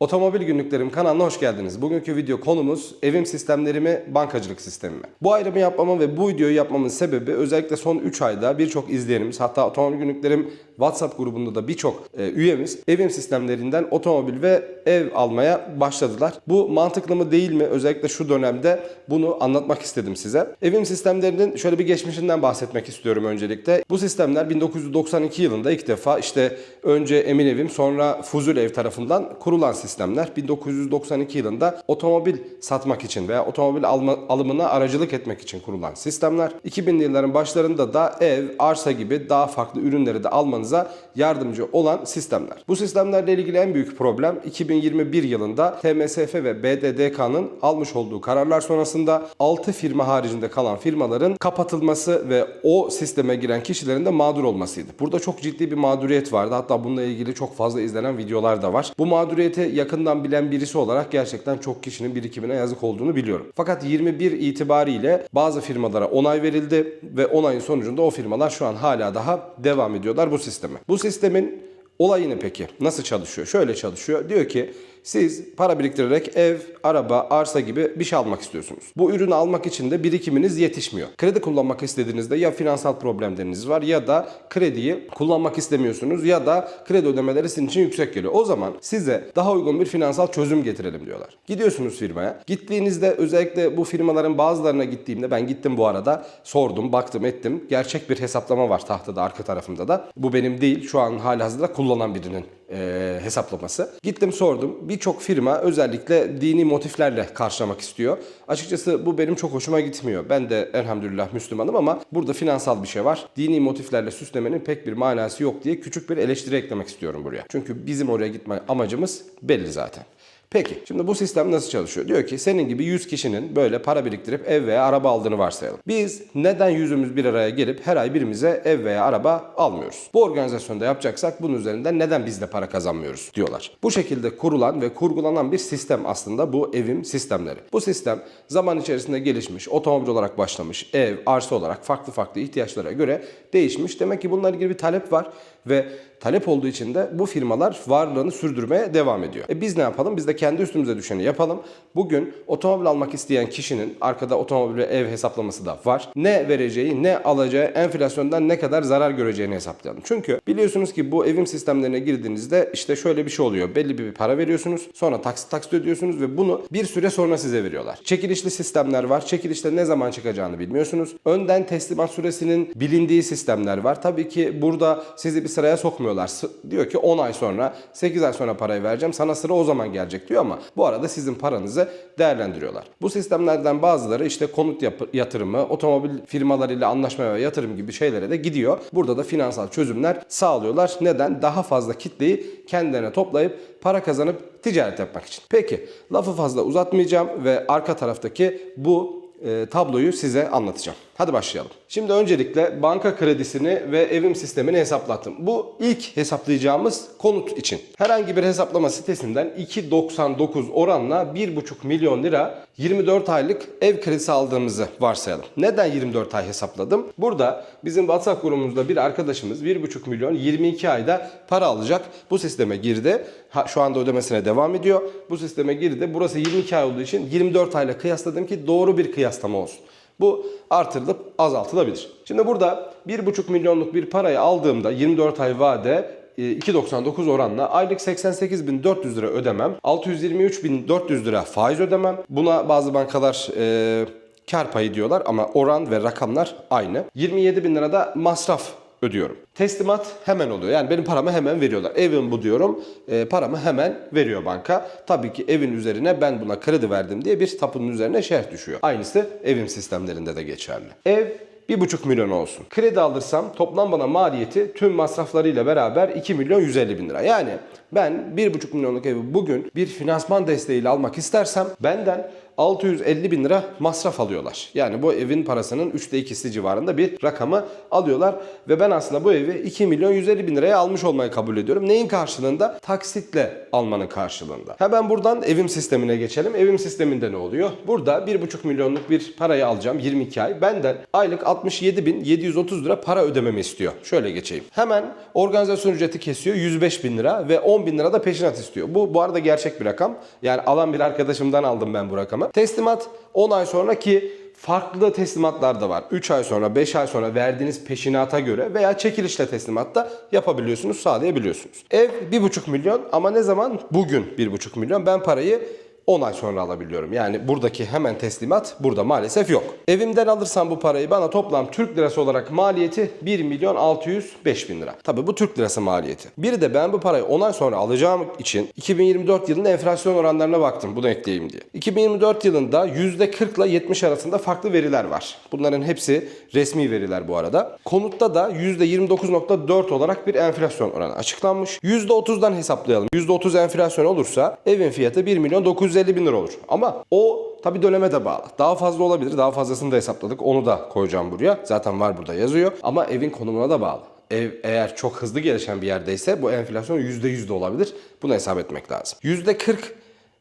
Otomobil Günlüklerim kanalına hoş geldiniz. Bugünkü video konumuz evim sistemleri mi, bankacılık sistemi mi? Bu ayrımı yapmamın ve bu videoyu yapmamın sebebi özellikle son 3 ayda birçok izleyenimiz hatta Otomobil Günlüklerim WhatsApp grubunda da birçok e, üyemiz evim sistemlerinden otomobil ve ev almaya başladılar. Bu mantıklı mı değil mi? Özellikle şu dönemde bunu anlatmak istedim size. Evim sistemlerinin şöyle bir geçmişinden bahsetmek istiyorum öncelikle. Bu sistemler 1992 yılında ilk defa işte önce Emin Evim sonra Fuzul Ev tarafından kurulan sistemler. 1992 yılında otomobil satmak için veya otomobil alma, alımına aracılık etmek için kurulan sistemler. 2000'li yılların başlarında da ev, arsa gibi daha farklı ürünleri de almanıza yardımcı olan sistemler. Bu sistemlerle ilgili en büyük problem 2021 yılında TMSF ve BDDK'nın almış olduğu kararlar sonrasında 6 firma haricinde kalan firmaların kapatılması ve o sisteme giren kişilerin de mağdur olmasıydı. Burada çok ciddi bir mağduriyet vardı. Hatta bununla ilgili çok fazla izlenen videolar da var. Bu mağduriyeti yakından bilen birisi olarak gerçekten çok kişinin birikimine yazık olduğunu biliyorum. Fakat 21 itibariyle bazı firmalara onay verildi ve onayın sonucunda o firmalar şu an hala daha devam ediyorlar bu sisteme. Bu sistemin olayı ne peki? Nasıl çalışıyor? Şöyle çalışıyor. Diyor ki siz para biriktirerek ev, araba, arsa gibi bir şey almak istiyorsunuz. Bu ürünü almak için de birikiminiz yetişmiyor. Kredi kullanmak istediğinizde ya finansal problemleriniz var ya da krediyi kullanmak istemiyorsunuz ya da kredi ödemeleri sizin için yüksek geliyor. O zaman size daha uygun bir finansal çözüm getirelim diyorlar. Gidiyorsunuz firmaya. Gittiğinizde özellikle bu firmaların bazılarına gittiğimde ben gittim bu arada sordum, baktım, ettim. Gerçek bir hesaplama var tahtada arka tarafımda da. Bu benim değil. Şu an halihazırda kullanan birinin e, hesaplaması. Gittim sordum. Birçok firma özellikle dini motiflerle karşılamak istiyor. Açıkçası bu benim çok hoşuma gitmiyor. Ben de elhamdülillah Müslümanım ama burada finansal bir şey var. Dini motiflerle süslemenin pek bir manası yok diye küçük bir eleştiri eklemek istiyorum buraya. Çünkü bizim oraya gitme amacımız belli zaten. Peki şimdi bu sistem nasıl çalışıyor? Diyor ki senin gibi 100 kişinin böyle para biriktirip ev veya araba aldığını varsayalım. Biz neden yüzümüz bir araya gelip her ay birimize ev veya araba almıyoruz? Bu organizasyonda yapacaksak bunun üzerinden neden biz de para kazanmıyoruz diyorlar. Bu şekilde kurulan ve kurgulanan bir sistem aslında bu evim sistemleri. Bu sistem zaman içerisinde gelişmiş, otomobil olarak başlamış, ev, arsa olarak farklı farklı ihtiyaçlara göre değişmiş. Demek ki bununla ilgili bir talep var ve talep olduğu için de bu firmalar varlığını sürdürmeye devam ediyor. E biz ne yapalım? Biz de kendi üstümüze düşeni yapalım. Bugün otomobil almak isteyen kişinin arkada otomobil ve ev hesaplaması da var. Ne vereceği, ne alacağı, enflasyondan ne kadar zarar göreceğini hesaplayalım. Çünkü biliyorsunuz ki bu evim sistemlerine girdiğinizde işte şöyle bir şey oluyor. Belli bir para veriyorsunuz. Sonra taksit taksit ödüyorsunuz ve bunu bir süre sonra size veriyorlar. Çekilişli sistemler var. Çekilişte ne zaman çıkacağını bilmiyorsunuz. Önden teslimat süresinin bilindiği sistemler var. Tabii ki burada sizi bir sıraya sokmuyorlar. Diyor ki 10 ay sonra, 8 ay sonra parayı vereceğim. Sana sıra o zaman gelecek diyor ama bu arada sizin paranızı değerlendiriyorlar. Bu sistemlerden bazıları işte konut yatırımı, otomobil firmalarıyla anlaşma ve yatırım gibi şeylere de gidiyor. Burada da finansal çözümler sağlıyorlar. Neden? Daha fazla kitleyi kendilerine toplayıp para kazanıp ticaret yapmak için. Peki lafı fazla uzatmayacağım ve arka taraftaki bu e, tabloyu size anlatacağım. Hadi başlayalım. Şimdi öncelikle banka kredisini ve evim sistemini hesaplattım. Bu ilk hesaplayacağımız konut için. Herhangi bir hesaplama sitesinden 2.99 oranla 1.5 milyon lira 24 aylık ev kredisi aldığımızı varsayalım. Neden 24 ay hesapladım? Burada bizim WhatsApp grubumuzda bir arkadaşımız 1.5 milyon 22 ayda para alacak. Bu sisteme girdi. Ha, şu anda ödemesine devam ediyor. Bu sisteme girdi. Burası 22 ay olduğu için 24 ayla kıyasladım ki doğru bir kıyaslama olsun. Bu artırılıp azaltılabilir. Şimdi burada 1,5 milyonluk bir parayı aldığımda 24 ay vade e, 2.99 oranla aylık 88.400 lira ödemem, 623.400 lira faiz ödemem. Buna bazı bankalar e, kar payı diyorlar ama oran ve rakamlar aynı. 27.000 lira da masraf ödüyorum. Teslimat hemen oluyor. Yani benim paramı hemen veriyorlar. Evim bu diyorum. e, paramı hemen veriyor banka. Tabii ki evin üzerine ben buna kredi verdim diye bir tapunun üzerine şerh düşüyor. Aynısı evim sistemlerinde de geçerli. Ev 1,5 milyon olsun. Kredi alırsam toplam bana maliyeti tüm masraflarıyla beraber 2 milyon 150 bin lira. Yani ben 1,5 milyonluk evi bugün bir finansman desteğiyle almak istersem benden 650 bin lira masraf alıyorlar. Yani bu evin parasının 3'te 2'si civarında bir rakamı alıyorlar. Ve ben aslında bu evi 2 milyon 150 bin liraya almış olmayı kabul ediyorum. Neyin karşılığında? Taksitle almanın karşılığında. Hemen buradan evim sistemine geçelim. Evim sisteminde ne oluyor? Burada 1,5 milyonluk bir parayı alacağım 22 ay. Benden aylık 67 bin 730 lira para ödememi istiyor. Şöyle geçeyim. Hemen organizasyon ücreti kesiyor 105 bin lira ve 10 bin lira da peşinat istiyor. Bu bu arada gerçek bir rakam. Yani alan bir arkadaşımdan aldım ben bu rakamı. Teslimat 10 ay sonra ki farklı teslimatlar da var. 3 ay sonra, 5 ay sonra verdiğiniz peşinata göre veya çekilişle teslimatta yapabiliyorsunuz, sağlayabiliyorsunuz. Ev 1,5 milyon ama ne zaman? Bugün 1,5 milyon. Ben parayı 10 ay sonra alabiliyorum. Yani buradaki hemen teslimat burada maalesef yok. Evimden alırsam bu parayı bana toplam Türk lirası olarak maliyeti 1 milyon 605 bin lira. Tabi bu Türk lirası maliyeti. Bir de ben bu parayı 10 ay sonra alacağım için 2024 yılında enflasyon oranlarına baktım bunu ekleyeyim diye. 2024 yılında %40 ile 70 arasında farklı veriler var. Bunların hepsi resmi veriler bu arada. Konutta da %29.4 olarak bir enflasyon oranı açıklanmış. %30'dan hesaplayalım. %30 enflasyon olursa evin fiyatı 1 milyon 950 bin lira olur. Ama o tabi döneme de bağlı. Daha fazla olabilir. Daha fazlasını da hesapladık. Onu da koyacağım buraya. Zaten var burada yazıyor. Ama evin konumuna da bağlı. Ev eğer çok hızlı gelişen bir yerdeyse bu enflasyon %100 de olabilir. Bunu hesap etmek lazım. %40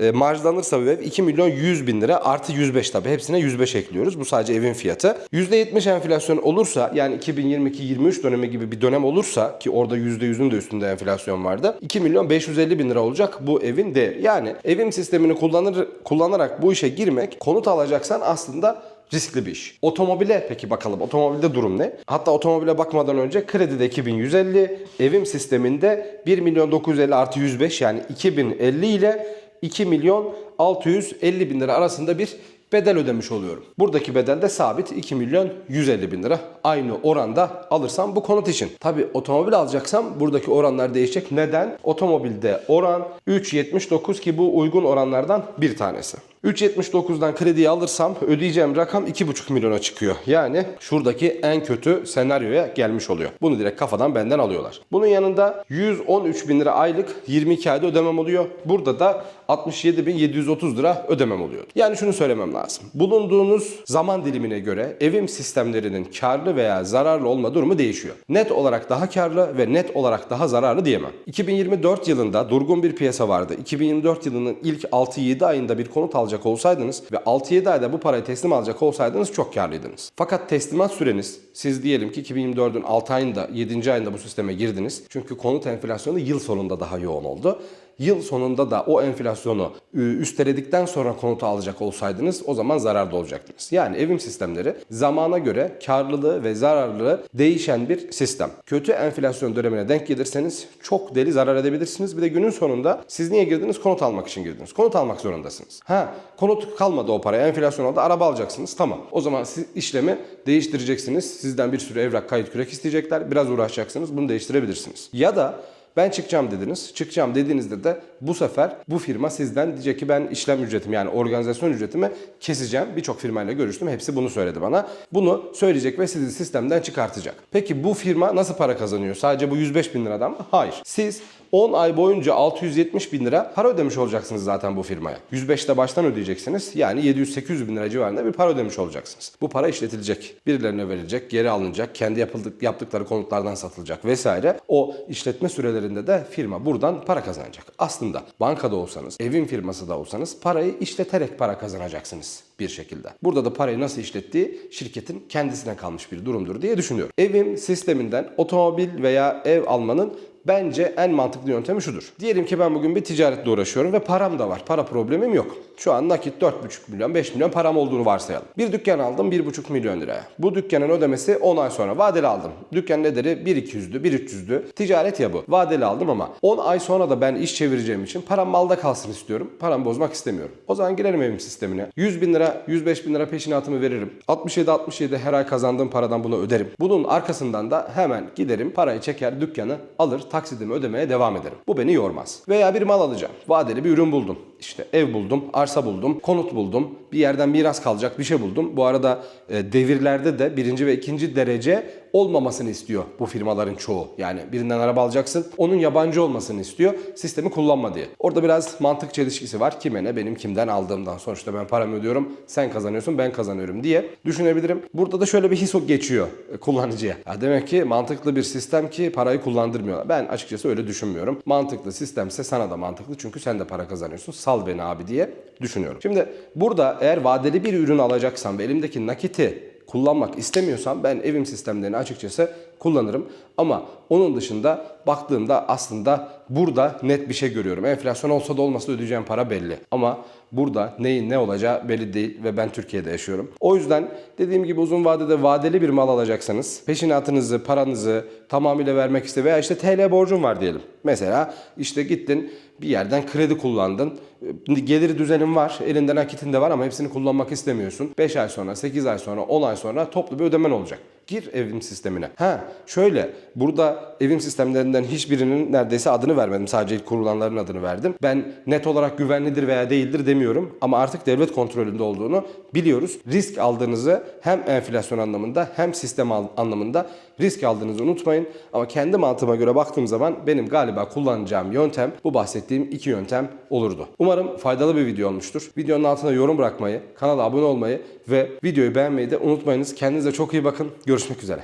e, marjlanırsa bu ev 2 milyon 100 bin lira artı 105 tabi hepsine 105 ekliyoruz. Bu sadece evin fiyatı. %70 enflasyon olursa yani 2022-23 dönemi gibi bir dönem olursa ki orada %100'ün de üstünde enflasyon vardı. 2 milyon 550 bin lira olacak bu evin değeri. Yani evim sistemini kullanır, kullanarak bu işe girmek konut alacaksan aslında riskli bir iş. Otomobile peki bakalım. Otomobilde durum ne? Hatta otomobile bakmadan önce kredide 2150, evim sisteminde 1 milyon 950 artı 105 yani 2050 ile 2 milyon 650 bin lira arasında bir bedel ödemiş oluyorum. Buradaki bedel de sabit 2 milyon 150 bin lira. Aynı oranda alırsam bu konut için. Tabi otomobil alacaksam buradaki oranlar değişecek. Neden? Otomobilde oran 3.79 ki bu uygun oranlardan bir tanesi. 3.79'dan krediyi alırsam ödeyeceğim rakam 2,5 milyona çıkıyor. Yani şuradaki en kötü senaryoya gelmiş oluyor. Bunu direkt kafadan benden alıyorlar. Bunun yanında 113 bin lira aylık 22 ayda ödemem oluyor. Burada da 67.730 lira ödemem oluyor. Yani şunu söylemem lazım. Bulunduğunuz zaman dilimine göre evim sistemlerinin karlı veya zararlı olma durumu değişiyor. Net olarak daha karlı ve net olarak daha zararlı diyemem. 2024 yılında durgun bir piyasa vardı. 2024 yılının ilk 6-7 ayında bir konut alacak olsaydınız ve 6-7 ayda bu parayı teslim alacak olsaydınız çok karlıydınız. Fakat teslimat süreniz siz diyelim ki 2024'ün 6 ayında 7. ayında bu sisteme girdiniz. Çünkü konut enflasyonu yıl sonunda daha yoğun oldu yıl sonunda da o enflasyonu e, üsteledikten sonra konutu alacak olsaydınız o zaman zararda olacaktınız. Yani evim sistemleri zamana göre karlılığı ve zararlılığı değişen bir sistem. Kötü enflasyon dönemine denk gelirseniz çok deli zarar edebilirsiniz. Bir de günün sonunda siz niye girdiniz? Konut almak için girdiniz. Konut almak zorundasınız. Ha konut kalmadı o paraya enflasyon oldu araba alacaksınız tamam. O zaman siz işlemi değiştireceksiniz. Sizden bir sürü evrak kayıt kürek isteyecekler. Biraz uğraşacaksınız bunu değiştirebilirsiniz. Ya da ben çıkacağım dediniz. Çıkacağım dediğinizde de bu sefer bu firma sizden diyecek ki ben işlem ücretimi yani organizasyon ücretimi keseceğim. Birçok firmayla görüştüm. Hepsi bunu söyledi bana. Bunu söyleyecek ve sizi sistemden çıkartacak. Peki bu firma nasıl para kazanıyor? Sadece bu 105 bin liradan mı? Hayır. Siz 10 ay boyunca 670 bin lira para ödemiş olacaksınız zaten bu firmaya. 105'te baştan ödeyeceksiniz. Yani 700-800 bin lira civarında bir para ödemiş olacaksınız. Bu para işletilecek. Birilerine verilecek, geri alınacak, kendi yapıldık, yaptıkları konutlardan satılacak vesaire. O işletme sürelerinde de firma buradan para kazanacak. Aslında bankada olsanız, evin firması da olsanız parayı işleterek para kazanacaksınız bir şekilde. Burada da parayı nasıl işlettiği şirketin kendisine kalmış bir durumdur diye düşünüyorum. Evim sisteminden otomobil veya ev almanın bence en mantıklı yöntemi şudur. Diyelim ki ben bugün bir ticaretle uğraşıyorum ve param da var. Para problemim yok. Şu an nakit 4,5 milyon 5 milyon param olduğunu varsayalım. Bir dükkan aldım 1,5 milyon liraya. Bu dükkanın ödemesi 10 ay sonra vadeli aldım. Dükkan ederi 1.200'dü 1.300'dü. Ticaret ya bu. Vadeli aldım ama 10 ay sonra da ben iş çevireceğim için param malda kalsın istiyorum. Paramı bozmak istemiyorum. O zaman girerim evim sistemine. 100 bin lira 105 bin lira peşinatımı veririm. 67-67 her ay kazandığım paradan bunu öderim. Bunun arkasından da hemen giderim parayı çeker dükkanı alır taksidimi ödemeye devam ederim. Bu beni yormaz. Veya bir mal alacağım. Vadeli bir ürün buldum. İşte ev buldum, arsa buldum, konut buldum, bir yerden miras kalacak bir şey buldum. Bu arada e, devirlerde de birinci ve ikinci derece olmamasını istiyor bu firmaların çoğu. Yani birinden araba alacaksın, onun yabancı olmasını istiyor, sistemi kullanma diye. Orada biraz mantık çelişkisi var. Kime ne, benim kimden aldığımdan. Sonuçta ben paramı ödüyorum, sen kazanıyorsun, ben kazanıyorum diye düşünebilirim. Burada da şöyle bir his geçiyor e, kullanıcıya. Ya demek ki mantıklı bir sistem ki parayı kullandırmıyorlar. Ben açıkçası öyle düşünmüyorum. Mantıklı sistemse sana da mantıklı çünkü sen de para kazanıyorsun. Sal beni abi diye düşünüyorum. Şimdi burada eğer vadeli bir ürün alacaksam ve elimdeki nakiti kullanmak istemiyorsam ben evim sistemlerini açıkçası kullanırım. Ama onun dışında baktığımda aslında burada net bir şey görüyorum. Enflasyon olsa da olmasa da ödeyeceğim para belli. Ama burada neyin ne olacağı belli değil ve ben Türkiye'de yaşıyorum. O yüzden dediğim gibi uzun vadede vadeli bir mal alacaksanız peşinatınızı, paranızı tamamıyla vermek iste veya işte TL borcun var diyelim. Mesela işte gittin bir yerden kredi kullandın. Gelir düzenin var, elinde nakitin de var ama hepsini kullanmak istemiyorsun. 5 ay sonra, 8 ay sonra, 10 ay sonra toplu bir ödemen olacak. Gir evim sistemine. Ha şöyle burada evim sistemlerinden hiçbirinin neredeyse adını vermedim. Sadece ilk kurulanların adını verdim. Ben net olarak güvenlidir veya değildir demiyorum. Ama artık devlet kontrolünde olduğunu biliyoruz. Risk aldığınızı hem enflasyon anlamında hem sistem anlamında risk aldığınızı unutmayın. Ama kendi mantığıma göre baktığım zaman benim galiba kullanacağım yöntem bu bahsettiğim iki yöntem olurdu. Umarım faydalı bir video olmuştur. Videonun altına yorum bırakmayı, kanala abone olmayı ve videoyu beğenmeyi de unutmayınız. Kendinize çok iyi bakın. Görüşmek üzere.